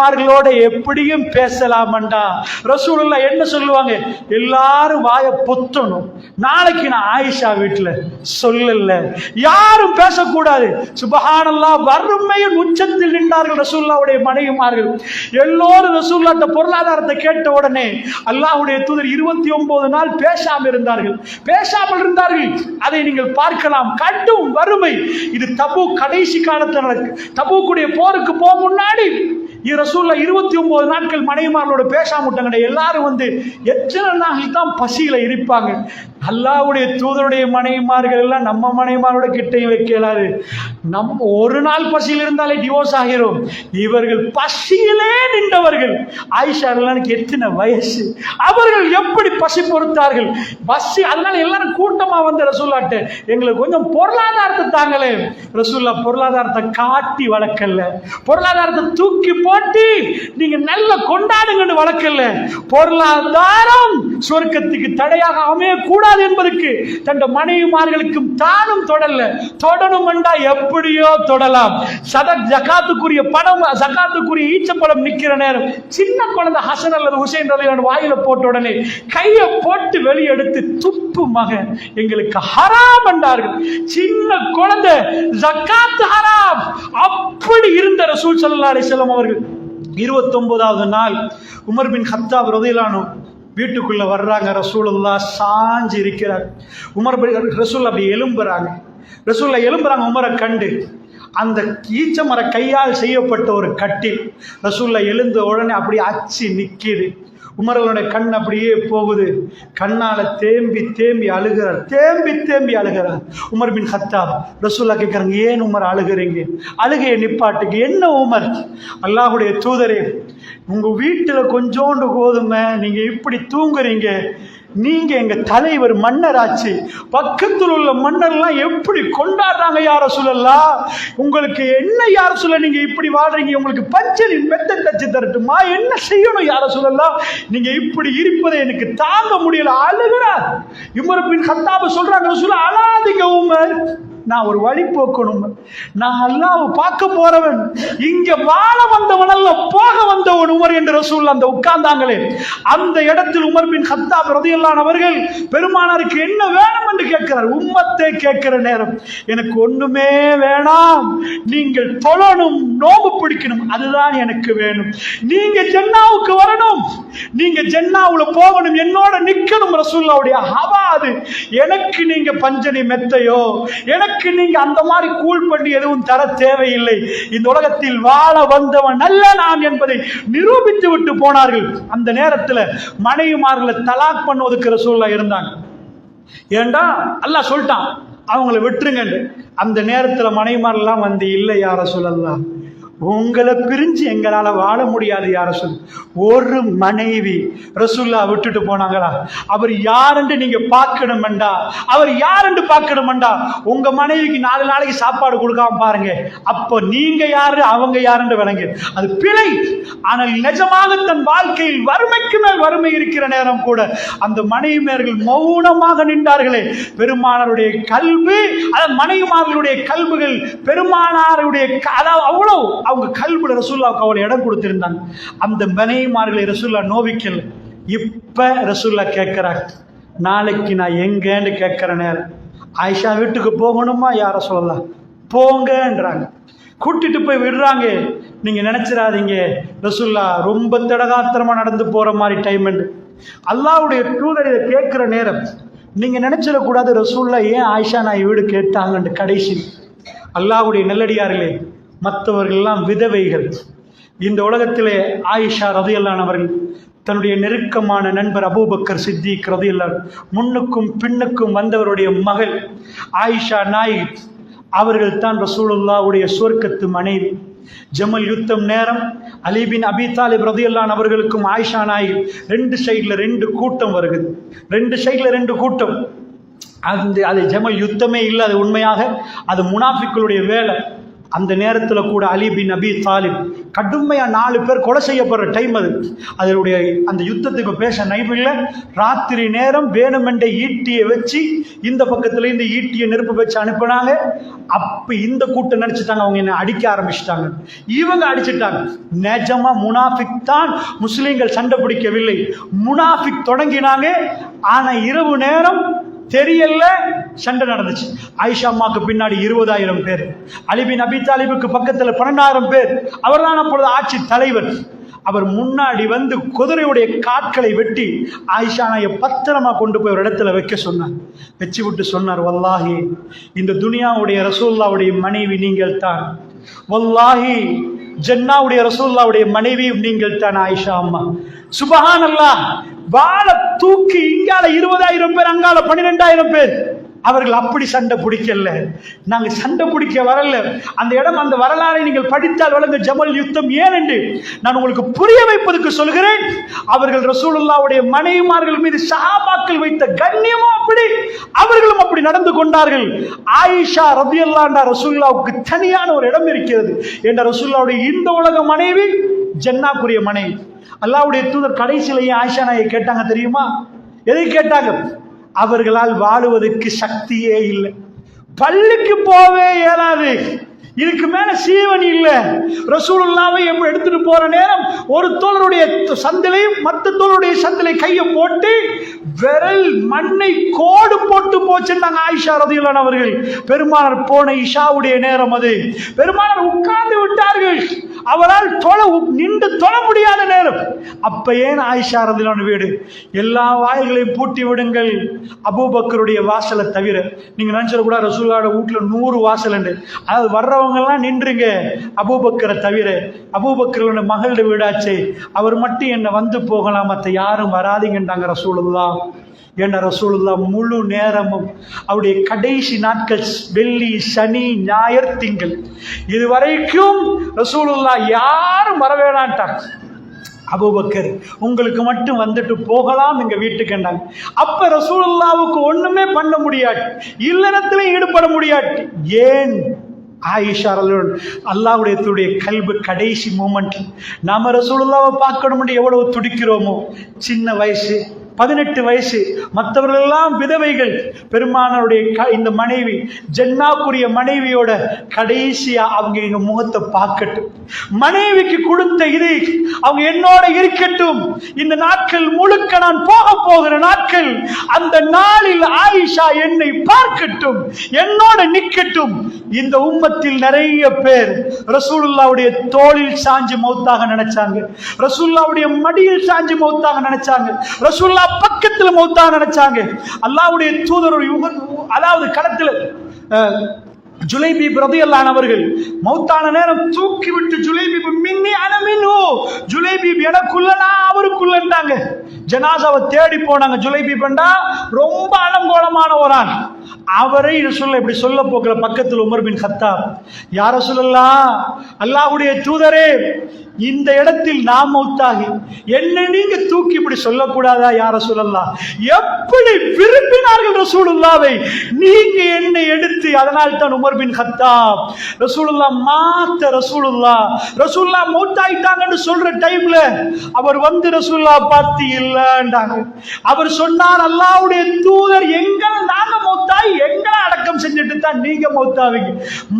மனைவிமார்களோட எப்படியும் பேசலாமண்டா. ரசூலுல்லா என்ன சொல்லுவாங்க? எல்லாரும் வாய பொத்தணும். நாளைக்கு நான் ஆயிஷா வீட்டுல சொல்லல. யாரும் பேசக்கூடாது. சுபஹானல்லா வறுமையின் உச்சத்தில் நின்றார்கள் ரசூல்லாவுடைய மனைவிமார்கள். எல்லோரும் ரசூல்லாட்ட பொருளாதாரத்தை கேட்ட உடனே அல்லாஹ்வுடைய தூதர் இருபத்தி ஒன்பது நாள் பேசாமல் இருந்தார்கள். பேசாமல் இருந்தார்கள். அதை நீங்கள் பார்க்கலாம். கண்டும் வறுமை. இது தபு கடைசி காலத்தில் நடக்கு. தபுக்குடைய போருக்கு போக முன்னாடி ரசூல்ல இருபத்தி ஒன்பது நாட்கள் மனைவிமார்களோட பேசாம விட்டாங்க எல்லாரும் வந்து எத்தனை நாள் தான் பசியில இருப்பாங்க? அல்லாவுடைய தூதருடைய மனைவிமார்கள் எல்லாம் நம்ம மனைவிமாரோட கிட்டையும் வைக்கலாது நம்ம ஒரு நாள் பசியில் இருந்தாலே டிவோர்ஸ் ஆகிறோம். இவர்கள் பசியிலே நின்றவர்கள். ஆயிஷா எனக்கு எத்தனை வயசு? அவர்கள் எப்படி பசி பொறுத்தார்கள்? பசி அதனால எல்லாரும் கூட்டமா வந்து ரசூல்லாட்ட எங்களுக்கு கொஞ்சம் பொருளாதாரத்தை தாங்களே. ரசூல்லா பொருளாதாரத்தை காட்டி வளர்க்கல. பொருளாதாரத்தை தூக்கி போட்டு நீங்க நல்ல கொண்டாடுங்கன்னு வளர்க்கல. பொருளாதாரம் சொர்க்கத்துக்கு தடையாக அமையக்கூடாது. என்பதற்கு தன் மனைவிமார்களுக்கும் தானும் தொடல தொடணும் என்றா எப்படியோ தொடலாம். சத ஜகாத்துக்குரிய பணம் ஜகாத்துக்குரிய ஈச்சப்பழம் நிக்கிற நேரம் சின்ன குழந்தை ஹசன் அல்லது ஹுசைன் ரலியான வாயில போட்ட உடனே கையை போட்டு வெளியெடுத்து துப்பு மகன். எங்களுக்கு ஹராம் என்றார்கள். சின்ன குழந்தை ஜக்காத்து ஹராம். அப்படி இருந்த ரசூல் சல்லா அலிசல்லாம் அவர்கள் அவர்கள் இருபத்தொன்பதாவது நாள் உமர் பின் ஹத்தாப் ரதிலானு வீட்டுக்குள்ள வர்றாங்க ரசூலுல்லா சாஞ்சு இருக்கிறார் உமர் ரசூல் அப்படி எலும்புறாங்க ரசூலில் எலும்புறாங்க உமரை கண்டு. அந்த ஈச்ச மர கையால் செய்யப்பட்ட ஒரு கட்டில். ரசூலில் எழுந்த உடனே அப்படியே அச்சு நிற்கிது உமர்களுடைய கண் அப்படியே போகுது. கண்ணால தேம்பி தேம்பி அழுகிறார். தேம்பி தேம்பி அழுகிறார். உமர் பின் ஹத்தாப் ரசூல்லா கேட்குறாங்க ஏன் உமர் அழுகிறீங்க? அழுகையை நிப்பாட்டுக்கு என்ன உமர்? அல்லாஹுடைய தூதரே உங்கள் வீட்டில் கொஞ்சோண்டு கோதுமை நீங்கள் இப்படி தூங்குறீங்க. நீங்க எங்க தலைவர் மன்னராச்சு. பக்கத்தில் உள்ள மன்னர்லாம் எப்படி கொண்டாடுறாங்க யார சொல்லலாம் உங்களுக்கு என்ன யார சொல்ல நீங்க இப்படி வாழ்றீங்க? உங்களுக்கு பச்சளி மெத்த தச்சு தரட்டுமா? என்ன செய்யணும் யார சொல்லலாம் நீங்க இப்படி இருப்பதை எனக்கு தாங்க முடியல. அழுகிறார் இமரப்பின் கத்தாப சொல்றாங்க சொல்ல அழாதீங்க உமர். நான் ஒரு வழி போக்கணும். நான் அல்லாவை பார்க்க போறவன். இங்க வாழ வந்தவன் அல்ல போக வந்தவன் உமர் என்று ரசூல் அந்த உட்கார்ந்தாங்களே. அந்த இடத்தில் உமர் பின் ஹத்தா ரதியல்லான் அவர்கள் பெருமானாருக்கு என்ன வேணும் என்று கேட்கிறார்? உம்மத்தை கேட்கிற நேரம். எனக்கு ஒண்ணுமே வேணாம். நீங்கள் தொழணும் நோம்பு பிடிக்கணும். அதுதான் எனக்கு வேணும். நீங்க ஜென்னாவுக்கு வரணும். நீங்க ஜென்னாவுல போகணும். என்னோட நிக்கணும் ரசூல்லாவுடைய ஹவா அது. எனக்கு நீங்க பஞ்சனி மெத்தையோ எனக்கு நீங்க அந்த மாதிரி கூல் பண்ணி எதுவும் தர தேவையில்லை. இந்த உலகத்தில் வாழ வந்தவன் அல்ல நான் என்பதை நிரூபித்து விட்டு போனார்கள். அந்த நேரத்தில் மனைவிமார்களை தலாக் பண்ணுவதற்கு ரசூல்லா இருந்தாங்க. ஏண்டா? அல்லாஹ் சொல்லிட்டான். அவங்கள விட்டுருங்க. அந்த நேரத்தில் மனைவிமாரெல்லாம் வந்து இல்லை யார சொல்லலாம் உங்களை பிரிஞ்சு எங்களால் வாழ முடியாது யார சொல் ஒரு மனைவி ரசூல்லா விட்டுட்டு போனாங்களா? அவர் யாருன்னு நீங்க பார்க்கணுமெண்டா? அவர் யாருன்னு பார்க்கணுமெண்டா? உங்க மனைவிக்கு நாலு நாளைக்கு சாப்பாடு கொடுக்காம பாருங்க. அப்போ நீங்க யாரு அவங்க யாருன்னு விளங்கு. அது பிழை. ஆனால் நிஜமாக தன் வாழ்க்கையில் வறுமைக்கு மேல் வறுமை இருக்கிற நேரம் கூட அந்த மனைவிமார்கள் மௌனமாக நின்றார்களே. பெருமானாருடைய கல்வி அதாவது மனைவிமார்களுடைய கல்விகள் பெருமானாருடைய அதாவது அவ்வளவு அவங்க கல்வியில் ரசூல்லாவுக்கு அவளை இடம் கொடுத்திருந்தாங்க அந்த மனைவிமார்களை ரசூல்லா நோவிக்கல. இப்போ ரசூல்லா கேட்குறாங்க நாளைக்கு நான் எங்கேன்னு கேட்குற நேரம். ஆயிஷா வீட்டுக்கு போகணுமா யார சொல்லலாம் போங்கன்றாங்க. கூட்டிட்டு போய் விடுறாங்க. நீங்கள் நினச்சிடாதீங்க ரசூல்லா ரொம்ப திடகாத்திரமாக நடந்து போகிற மாதிரி டைம் அல்லாவுடைய தூதர் இதை கேட்குற நேரம் நீங்கள் நினச்சிடக்கூடாது ரசூல்லா ஏன் ஆயிஷா நான் வீடு கேட்டாங்கன்ட்டு கடைசி. அல்லாவுடைய நெல்லடியார்களே மற்றவர்கள்லாம் விதவைகள். இந்த உலகத்திலே ஆயிஷா ரதியல்லானவர்கள் தன்னுடைய நெருக்கமான நண்பர் அபூபக்கர் சித்திக் ரதியல்லான் முன்னுக்கும் பின்னுக்கும் வந்தவருடைய மகள் ஆயிஷா நாய் அவர்கள் தான் ரசூலுல்லாவுடைய சுவர்க்கத்து மனைவி. ஜமல் யுத்தம் நேரம் அலிபின் அபி தாலிப் ரதியல்லான் அவர்களுக்கும் ஆயிஷா நாய் ரெண்டு சைடில் ரெண்டு கூட்டம் வருகுது. ரெண்டு சைடில் ரெண்டு கூட்டம். அந்த அது ஜமல் யுத்தமே இல்லை அது உண்மையாக அது முனாஃபிக்களுடைய வேலை. அந்த நேரத்தில் கூட அலி பின் அபி தாலிப் கடுமையாக நாலு பேர் கொலை செய்யப்படுற டைம் அது. அதனுடைய அந்த யுத்தத்துக்கு பேச நைபில்ல ராத்திரி நேரம் வேணுமென்ற ஈட்டியை வச்சு இந்த பக்கத்துலேருந்து இந்த ஈட்டியை நெருப்பு வச்சு அனுப்புனாங்க. அப்போ இந்த கூட்டம் நினச்சிட்டாங்க அவங்க என்னை அடிக்க ஆரம்பிச்சிட்டாங்க. இவங்க அடிச்சிட்டாங்க. நிஜமாக முனாஃபிக் தான் முஸ்லீம்கள் சண்டை பிடிக்கவில்லை. முனாஃபிக் தொடங்கினாங்க. ஆனால் இரவு நேரம் தெரியல சண்டை நடந்துச்சு. ஆயிஷா அம்மாக்கு பின்னாடி இருபதாயிரம் பேர். அலிபின் அபி தாலிபுக்கு பக்கத்தில் பன்னெண்டாயிரம் பேர். அவர் தான் அப்பொழுது ஆட்சி தலைவர். அவர் முன்னாடி வந்து குதிரையுடைய காட்களை வெட்டி ஆயிஷா நாயை பத்திரமா கொண்டு போய் ஒரு இடத்துல வைக்க சொன்னார். வச்சு விட்டு சொன்னார் வல்லாஹி இந்த துனியாவுடைய ரசூல்லாவுடைய மனைவி நீங்கள் தான் வல்லாஹி ஜன்னாவுடைய ரசூல்லாவுடைய மனைவி நீங்கள் தான் ஆயிஷா அம்மா. சுபஹான் அல்லா வாழை தூக்கி இங்கால இருபதாயிரம் பேர் அங்கால பன்னிரெண்டாயிரம் பேர். அவர்கள் அப்படி சண்டை பிடிக்கல. நாங்கள் சண்டை பிடிக்க வரல. அந்த இடம் அந்த வரலாறை நீங்கள் படித்தால் வழங்க ஜமல் யுத்தம் ஏன் என்று நான் உங்களுக்கு புரிய வைப்பதற்கு சொல்கிறேன். அவர்கள் ரசூலுல்லாவுடைய மனைவிமார்கள் மீது சஹாபாக்கள் வைத்த கண்ணியமும் அப்படி அவர்களும் அப்படி நடந்து கொண்டார்கள். ஆயிஷா ரபியல்லாண்டா ரசூல்லாவுக்கு தனியான ஒரு இடம் இருக்கிறது என்ற ரசூல்லாவுடைய இந்த உலக மனைவி ஜன்னாக்குரிய மனைவி. அல்லாவுடைய தூதர் கடைசியிலேயே ஆயிஷா நாயை கேட்டாங்க தெரியுமா? எதை கேட்டாங்க? அவர்களால் வாழுவதற்கு சக்தியே இல்லை. பள்ளிக்கு போவே இயலாது. இதுக்கு மேல சீவன் இல்ல. ரசூலுல்லாவை எப்படி எடுத்துட்டு போற நேரம்? ஒரு தோழருடைய சந்திலையும் மற்ற தோழருடைய சந்திலை கையை போட்டு விரல் மண்ணை கோடு போட்டு போச்சுன்னாங்க ஆயிஷா ரதியுல்லான் அவர்கள். பெருமானார் போன இஷாவுடைய நேரம் அது. பெருமானார் உட்கார்ந்து விட்டார்கள். அவரால் தொழ நின்று தொழ முடியாத நேரம். அப்ப ஏன் ஆயிஷா ரதிலான வீடு? எல்லா வாயில்களையும் பூட்டி விடுங்கள். அபூபக்கருடைய வாசலை தவிர நீங்க நினைச்சிட கூட ரசூலோட வீட்டுல நூறு வாசல் உண்டு. அதாவது வர்றவங்கெல்லாம் நின்றுங்க. அபூபக்கரை தவிர அபூபக்கரோட மகளோட வீடாச்சு. அவர் மட்டும் என்ன வந்து போகலாம் மற்ற யாரும் வராதீங்கன்றாங்க ரசூலுல்லா ஏன்னா ரசூலுல்லா முழு நேரமும் அவருடைய கடைசி நாட்கள் வெள்ளி சனி ஞாயிறு திங்கள். இதுவரைக்கும் ரசூலுல்லா யாரும் வர வேணான்ட்டாங்க அபூபக்கர் உங்களுக்கு மட்டும் வந்துட்டு போகலாம் எங்க வீட்டுக்குண்டாங்க அப்ப ரசூலுல்லாவுக்கு ஒண்ணுமே பண்ண முடியாது. இல்லறத்திலையும் ஈடுபட முடியாது. ஏன்? ஆயிஷா அல்லாவுடைய தூடைய கல்வி கடைசி மூமெண்ட். நாம ரசூலுல்லாவை பார்க்கணும்னு எவ்வளவு துடிக்கிறோமோ சின்ன வயசு பதினெட்டு வயசு. மற்றவர்களெல்லாம் விதவைகள். பெருமானருடைய க- இந்த மனைவி ஜன்னாக்குரிய மனைவியோட கடைசியா அவங்க எங்க முகத்தை பார்க்கட்டும். மனைவிக்கு கொடுத்த இது அவங்க என்னோட இருக்கட்டும். இந்த நாட்கள் முழுக்க நான் போக போகிற நாட்கள் அந்த நாளில் ஆயிஷா என்னை பார்க்கட்டும். என்னோட நிக்கட்டும் இந்த உம்மத்தில் நிறைய பேர் ரசூலுல்லாவுடைய தோளில் சாஞ்சு மௌத்தாக நினைச்சாங்க. ரசூல்லாவுடைய மடியில் சாஞ்சு மௌத்தாக நினைச்சாங்க. ரசூல்லா பக்கத்துல மௌத்தா நினைச்சாங்க. அல்லாவுடைய தூதர் அதாவது களத்துல அஹ், பிரதியல்லான் அவர்கள் மௌத்தான நேரம் தூக்கி விட்டு ஜுலைபி மின்னி அனமின்னு ஜுலைபி எனக்குள்ளனா அவருக்குள்ளன்றாங்க ஜனாசாவை தேடி போனாங்க. ஜுலைபி பண்டா ரொம்ப அலங்கோலமான ஒரு ஆள். அவரை சொல்ல இப்படி சொல்ல போக்கல பக்கத்தில் உமர் பின் கத்தாப். யார சொல்லலா அல்லாஹ்வுடைய தூதரே இந்த இடத்தில் நாம் மௌத்தாகி என்ன நீங்க தூக்கி இப்படி சொல்லக்கூடாதா யார சொல்லலாம் எப்படி விரும்பினார்கள் ரசூலுல்லாவை நீங்க என்னை எடுத்து அதனால் தான் உமர் பின் கத்தாப். ரசூலுல்லா மாத்த ரசூலுல்லா ரசூல்லா மௌத்தாயிட்டாங்கன்னு சொல்ற டைம்ல அவர் வந்து ரசூல்லா பார்த்து இல்லைன்றாங்க. அவர் சொன்னார் அல்லாவுடைய தூதர் எங்க நாங்க மௌத்தாய் எங்களை அடக்கம் செஞ்சுட்டு தான் நீங்க மௌத்தாவீங்க.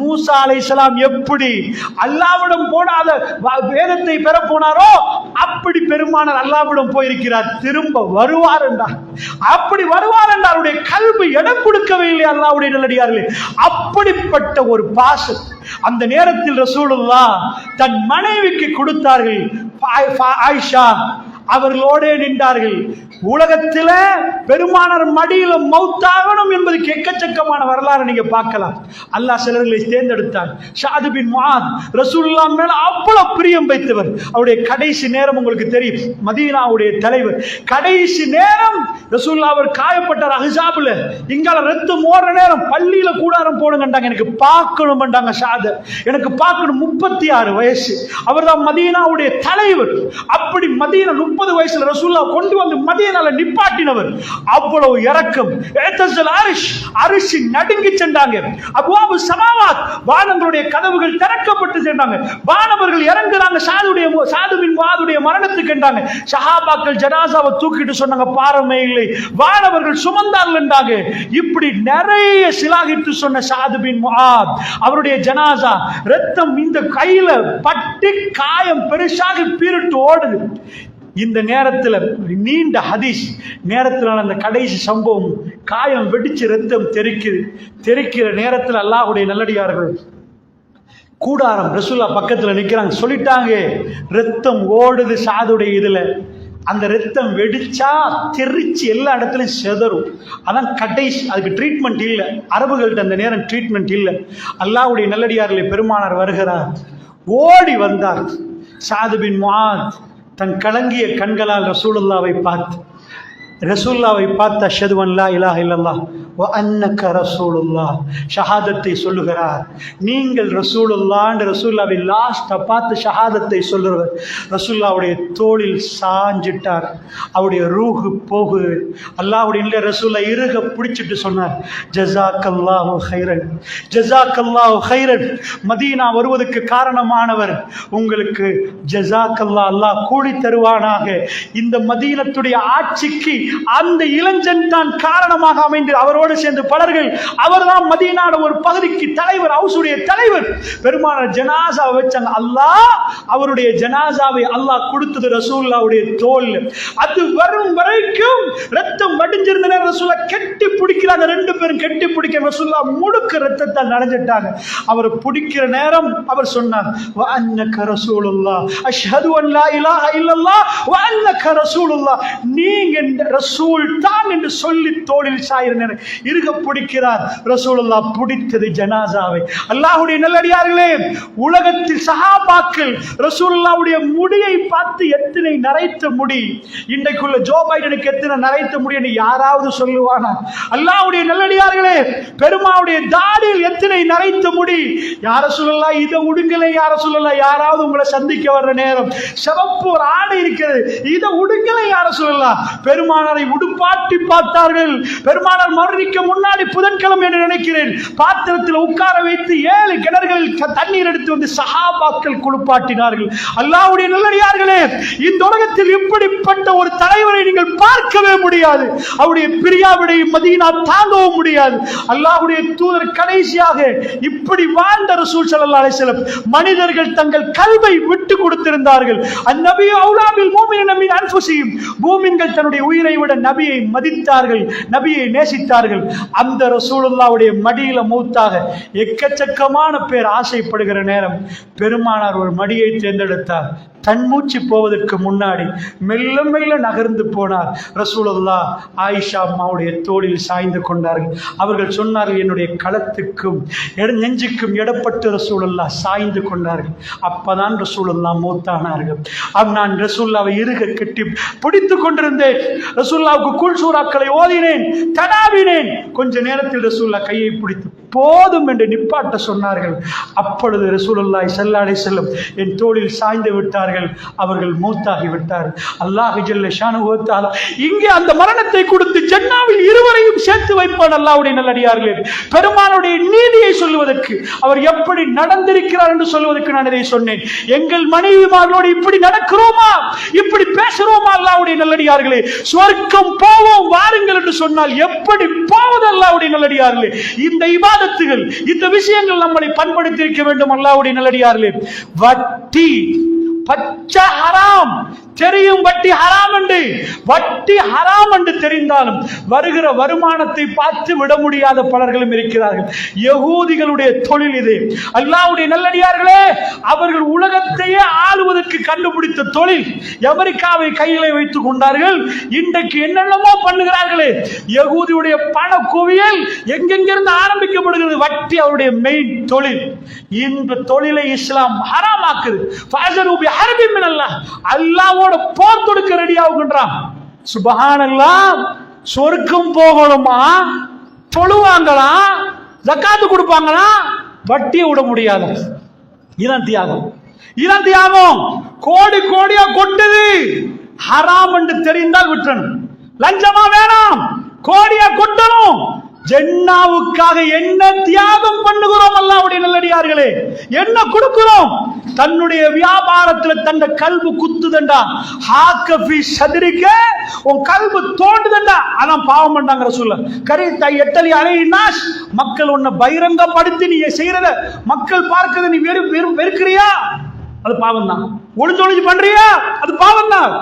மூசா அலைசலாம் எப்படி அல்லாவிடம் போனாத வ- வேதத்தை பெற போனாரோ அப்படி பெருமானார் அல்லாவிடம் போயிருக்கிறார். திரும்ப வருவார் என்றார். அப்படி வருவார் என்றார். அவருடைய கல்வி இடம் கொடுக்கவே இல்லை அல்லாவுடைய நல்லடியார்களே அப்படிப்பட்ட ஒரு பாசம் அந்த நேரத்தில் ரசூலுல்லா தன் மனைவிக்கு கொடுத்தார்கள். ஆயிஷா அவர்களோடே நின்றார்கள். உலகத்தில் பெருமானார் மடியில் மௌத்தாகணும் என்பதுக்கு எக்கச்சக்கமான வரலாறு நீங்க பார்க்கலாம். அல்லாஹ் சிலர்களை தேர்ந்தெடுத்தார். ஷாது பின் மாத் ரசூல்லா மேல அவ்வளவு பிரியம் வைத்தவர். அவருடைய கடைசி நேரம் உங்களுக்கு தெரியும். மதீனாவுடைய தலைவர். கடைசி நேரம் ரசூல்லா அவர் காயப்பட்டார் அஹ்ஸாபுல இங்கால ரத்தம் ஓடுற நேரம் பள்ளியில கூடாரம் போடுங்கண்டாங்க எனக்கு பார்க்கணும்ன்றாங்க ஷாது. எனக்கு பார்க்கணும் முப்பத்தி ஆறு வயசு. அவர்தான் மதீனாவுடைய தலைவர். அப்படி மதீனா முப்பது வயசுல ரசூல்லா கொண்டு வந்து மதியனால நிப்பாட்டினவர். அவ்வளவு இறக்கம் ஏத்தல் அரிஷ் அரிசி நடுங்கி சென்றாங்க. அபுவாபு சமாவாத் வானங்களுடைய கதவுகள் திறக்கப்பட்டு சென்றாங்க. வானவர்கள் இறங்குறாங்க. சாதுடைய சாதுவின் வாதுடைய மரணத்துக்கு என்றாங்க. சஹாபாக்கள் ஜனாசாவை தூக்கிட்டு சொன்னாங்க பாரமே இல்லை. வானவர்கள் சுமந்தார்கள் என்றாங்க. இப்படி நிறைய சிலாகிட்டு சொன்ன சாதுபின் முஹாத் அவருடைய ஜனாசா ரத்தம் இந்த கையில பட்டு காயம் பெருசாக பீரிட்டு ஓடுது. இந்த நேரத்தில் நீண்ட ஹதீஸ் நேரத்தில் அந்த கடைசி சம்பவம் காயம் வெடிச்சு ரத்தம் தெறிக்குது. தெறிக்கிற நேரத்தில் அல்லாஹுடைய நல்லடியார்கள் கூடாரம் ரசுல்லா பக்கத்தில் நிற்கிறாங்க சொல்லிட்டாங்க ரத்தம் ஓடுது சாதுடைய இதில். அந்த ரத்தம் வெடிச்சா தெரிச்சு எல்லா இடத்துலையும் செதறும். அதான் கடைசி அதுக்கு ட்ரீட்மெண்ட் இல்லை. அரபுகள்கிட்ட அந்த நேரம் ட்ரீட்மெண்ட் இல்லை. அல்லாஹ்வுடைய நல்லடியார்களை பெருமானார் வருகிறார். ஓடி வந்தார். சாது பின் தன் கலங்கிய கண்களால் ரசூலுல்லாவை பார்த்து ரசூல்லாவை பார்த்து அஷது லா இலாஹ இல்லல்லா அன்னக்க ரசூலுல்லா ஷஹாதத்தை சொல்லுகிறார். நீங்கள் ரசூலுல்லான்னு ரசூல்லாவை லாஸ்ட்டை பார்த்து ஷஹாதத்தை சொல்லுறவர் ரசூல்லாவுடைய தோளில் சாஞ்சிட்டார். அவருடைய ரூஹு போகுது. அல்லாவுடைய இல்லை ரசூல்லா இறுக பிடிச்சிட்டு சொன்னார். ஜஸாக்கல்லாஹு ஹைரன் ஜஸாக்கல்லாஹு ஹைரன் மதீனா வருவதற்கு காரணமானவர் உங்களுக்கு ஜஸாக்கல்லா அல்லாஹ் கூலி தருவானாக. இந்த மதீனத்துடைய ஆட்சிக்கு அந்த இளைஞன் தான் காரணமாக அமைந்து அவரோடு சேர்ந்து பலர்கள் அவர்தான் மதியனான ஒரு பகுதிக்கு தலைவர் அவசுடைய தலைவர். பெருமான ஜனாசா வச்சாங்க. அல்லாஹ் அவருடைய ஜனாசாவை அல்லாஹ் கொடுத்தது ரசூல்லாவுடைய தோல் அது வரும் வரைக்கும் ரத்தம் வடிஞ்சிருந்த நேரம் ரசூல்லா கெட்டி பிடிக்கிறாங்க ரெண்டு பேரும் கெட்டி பிடிக்க ரசூல்லா முழுக்க ரத்தத்தால் நனைஞ்சிட்டாங்க. அவர் பிடிக்கிற நேரம் அவர் சொன்னார் "வ அன்னக அஷ்ஹது அன் லா இலாஹ இல்லல்லாஹ் வ அன்னக நீங்க ரசூல் தான் என்று சொல்லி தோளில் சாயிர நேரம் இருக பிடிக்கிறார். ரசூலுல்லாஹ் பிடித்தது ஜனாசாவை. அல்லாஹுடைய நல்லடியார்களே உலகத்தில் சஹாபாக்கள் ரசூலுல்லாவுடைய முடியை பார்த்து எத்தனை நரைத்த முடி? இன்றைக்குள்ள ஜோ பைடனுக்கு எத்தனை நரைத்த முடின்னு யாராவது சொல்லுவானா? அல்லாஹுடைய நல்லடியார்களே பெருமாவுடைய தாடியில் எத்தனை நரைத்த முடி? யார சொல்லலாம் இதை உடுங்கலை யார சொல்லலாம் யாராவது உங்களை சந்திக்க வர்ற நேரம். சிவப்பு ஒரு ஆடை இருக்கிறது இதை உடுங்கலை யார சொல்லலாம் பெருமானாரை உடுப்பாட்டி பார்த்தார்கள். பெருமானார் மறுநிக்க முன்னாடி புதன்கிழமை என்று நினைக்கிறேன். பாத்திரத்தில் உட்கார வைத்து ஏழு கிணறுகளில் தண்ணீர் எடுத்து வந்து சஹாபாக்கள் குளிப்பாட்டினார்கள். அல்லாவுடைய நல்லடியார்களே இந்த உலகத்தில் இப்படிப்பட்ட ஒரு தலைவரை நீங்கள் பார்க்கவே முடியாது. அவருடைய பிரியாவிடை மதீனா தாங்கவும் முடியாது. அல்லாஹுடைய தூதர் கடைசியாக இப்படி வாழ்ந்த ரசூல் சல்லா அலிசலம் மனிதர்கள் தங்கள் கல்வை விட்டு கொடுத்திருந்தார்கள். அந்நபி அவுலாபில் மூமின மின் அன்ஃபுசிஹிம் மூமின்கள் தன்னுடைய உயிரை விட நபியை மதித்தார்கள் நபியை நேசித்தார்கள். அந்த ரசூலுல்லாவுடைய மடியில மூத்தாக எக்கச்சக்கமான பேர் ஆசைப்படுகிற நேரம் பெருமானார் ஒரு மடியை தேர்ந்தெடுத்தார். தன்மூச்சு போவதற்கு முன்னாடி மெல்ல மெல்ல நகர்ந்து போனார். ரசூலுல்லா ஆயிஷா அம்மாவுடைய தோளில் சாய்ந்து கொண்டார்கள். அவர்கள் சொன்னார்கள் என்னுடைய களத்துக்கும் எட- நெஞ்சுக்கும் இடப்பட்டு ரசூலுல்லா சாய்ந்து கொண்டார்கள். அப்பதான் ரசூலுல்லா மூத்தானார்கள். அவ் நான் ரசூல்லாவை இறுக கட்டி பிடித்து கொண்டிருந்தேன். ரசூல்லாவுக்கு குல்சூராக்களை ஓதினேன் தடாவினேன். கொஞ்ச நேரத்தில் ரசூல்லா கையை பிடித்து போதும் என்று நிப்பாட்ட சொன்னார்கள். அப்பொழுது ரசூலுல்லாய் செல்லாடை செல்லும் என் தோளில் சாய்ந்து விட்டார்கள். அவர்கள் மூத்தாகி விட்டார்கள் அல்லாஹ் ஜல்ல இங்கே அந்த மரணத்தை கொடுத்து ஜன்னாவில் இருவரையும் சேர்த்து வைப்பான் அல்லாவுடைய நல்லடியார்களே. பெருமானுடைய நீதியை சொல்லுவதற்கு அவர் எப்படி நடந்திருக்கிறார் என்று சொல்வதற்கு நான் இதை சொன்னேன். எங்கள் மனைவிமார்களோடு இப்படி நடக்கிறோமா? இப்படி பேசுறோமா அல்லாவுடைய நல்லடியார்களே? சொர்க்கம் போவோம் வாருங்கள் என்று சொன்னால் எப்படி போவது அல்லாவுடைய நல்லடியார்களே? இந்த இபாதத்துகள் இந்த விஷயங்கள் நம்மளை பண்படுத்தி இருக்க வேண்டும். அல்லாவுடைய நல்லடியார்களே வட்டி பச்சை ஹராம். தெரியும் வட்டி ஹராம் என்று வட்டி ஹராம் என்று தெரிந்தாலும் வருகிற வருமானத்தை பார்த்து விட முடியாத பலர்களும் இருக்கிறார்கள். யகூதிகளுடைய தொழில் இது. அல்லாவுடைய நல்லடியார்களே அவர்கள் உலகத்தையே ஆளுவதற்கு கண்டுபிடித்த தொழில் அமெரிக்காவை கையில வைத்துக் கொண்டார்கள். இன்றைக்கு என்னென்னமோ பண்ணுகிறார்களே. யகூதியுடைய பண குவியல் எங்கெங்கிருந்து ஆரம்பிக்கப்படுகிறது? வட்டி அவருடைய மெயின் தொழில். இந்த தொழிலை இஸ்லாம் ஹராமாக்குது. அல்லாஹ் அல்லாஹ்வோட போர் தொடுக்க ரெடி ஆகுன்றான் சுபஹானல்லாஹ் சொர்க்கம் போகணுமா? தொழுவாங்களா? ஜக்காத்து கொடுப்பாங்களா? வட்டியை விட முடியாது. இதான் தியாகம். இதான் தியாகம். கோடி கோடியா கொட்டுது. ஹராம் என்று தெரிந்தால் விட்டணும் லஞ்சமா வேணாம். கோடியா கொட்டணும். ஜென்னாவுக்காக என்ன தியாகம் பண்ணுகிறோம் அல்லாவுடைய நல்லடியார்களே? என்ன கொடுக்கிறோம்? தன்னுடைய வியாபாரத்துல தந்த கல்பு குத்துதண்டா? ஹாக்கபி சதிரிக்க உன் கல்பு தோண்டுதண்டா? அதான் பாவம் பண்ணாங்கிற சொல்ல கரி தை எட்டலி அலையினாஸ் மக்கள் உன்னை பகிரங்கப்படுத்தி நீ செய்யறத மக்கள் பார்க்கறத நீ வெறும் வெறும் வெறுக்கிறியா? அது பாவம் தான் ஒளிஞ்சு ஒளிஞ்சு பண்றியா? அது பாவம் தான்